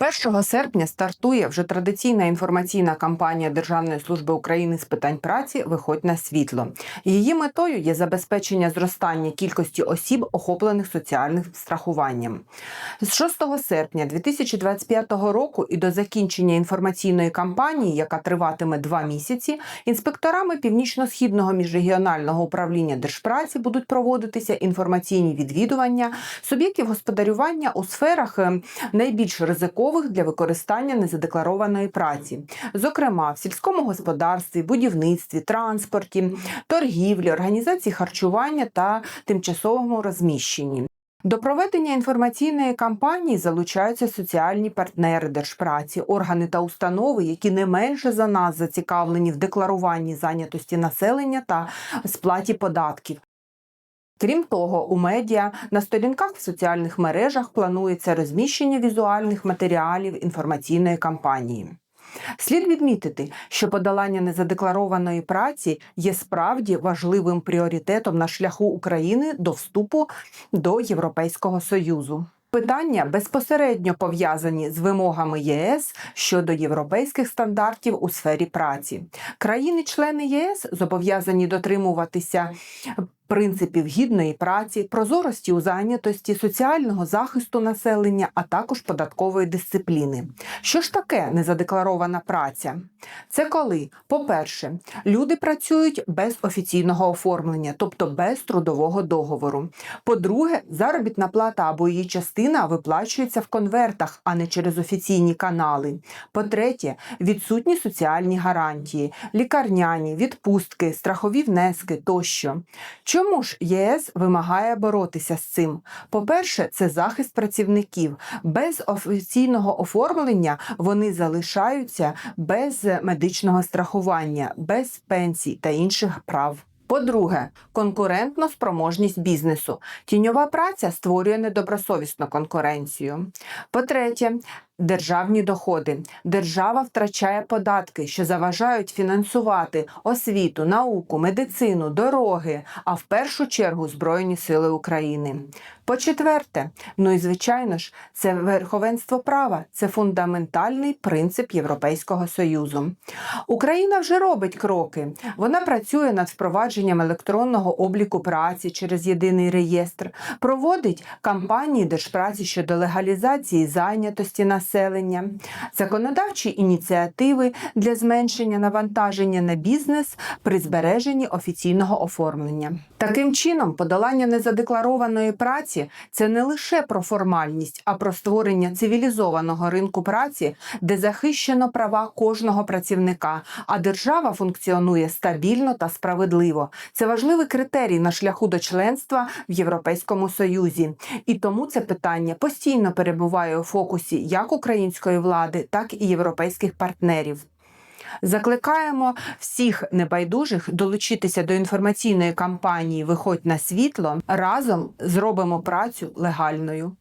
1 серпня стартує вже традиційна інформаційна кампанія Державної служби України з питань праці Виходь на світло. Її метою є забезпечення зростання кількості осіб, охоплених соціальним страхуванням. З 6 серпня 2025 року і до закінчення інформаційної кампанії, яка триватиме два місяці, інспекторами Північно-східного міжрегіонального управління держпраці будуть проводитися інформаційні відвідування суб'єктів господарювання у сферах е, найбільш ризикових для використання незадекларованої праці, зокрема в сільському господарстві, будівництві, транспорті, торгівлі, організації харчування та тимчасовому розміщенні. До проведення інформаційної кампанії залучаються соціальні партнери держпраці, органи та установи, які не менше за нас зацікавлені в декларуванні зайнятості населення та сплаті податків. Крім того, у медіа на сторінках в соціальних мережах планується розміщення візуальних матеріалів інформаційної кампанії. Слід відмітити, що подолання незадекларованої праці є справді важливим пріоритетом на шляху України до вступу до Європейського Союзу. Питання безпосередньо пов'язані з вимогами ЄС щодо європейських стандартів у сфері праці. Країни-члени ЄС зобов'язані дотримуватися принципів гідної праці, прозорості у зайнятості, соціального захисту населення, а також податкової дисципліни. Що ж таке незадекларована праця? Це коли, по-перше, люди працюють без офіційного оформлення, тобто без трудового договору. По-друге, заробітна плата або її частина виплачується в конвертах, а не через офіційні канали. По-третє, відсутні соціальні гарантії, лікарняні, відпустки, страхові внески тощо. Чому ж ЄС вимагає боротися з цим? По-перше, це захист працівників. Без офіційного оформлення вони залишаються без медичного страхування, без пенсій та інших прав. По-друге, конкурентно спроможність бізнесу. Тіньова праця створює недобросовісну конкуренцію. По-третє, державні доходи. Держава втрачає податки, що заважають фінансувати освіту, науку, медицину, дороги, а в першу чергу Збройні Сили України. По-четверте, ну і звичайно ж, це верховенство права, це фундаментальний принцип Європейського Союзу. Україна вже робить кроки. Вона працює над впровадженням електронного обліку праці через єдиний реєстр, проводить кампанії держпраці щодо легалізації зайнятості населення, законодавчі ініціативи для зменшення навантаження на бізнес при збереженні офіційного оформлення. Таким чином, подолання незадекларованої праці це не лише про формальність, а про створення цивілізованого ринку праці, де захищено права кожного працівника, а держава функціонує стабільно та справедливо. Це важливий критерій на шляху до членства в Європейському Союзі, і тому це питання постійно перебуває у фокусі як української влади, так і європейських партнерів. Закликаємо всіх небайдужих долучитися до інформаційної кампанії Виходь на світло разом зробимо працю легальною.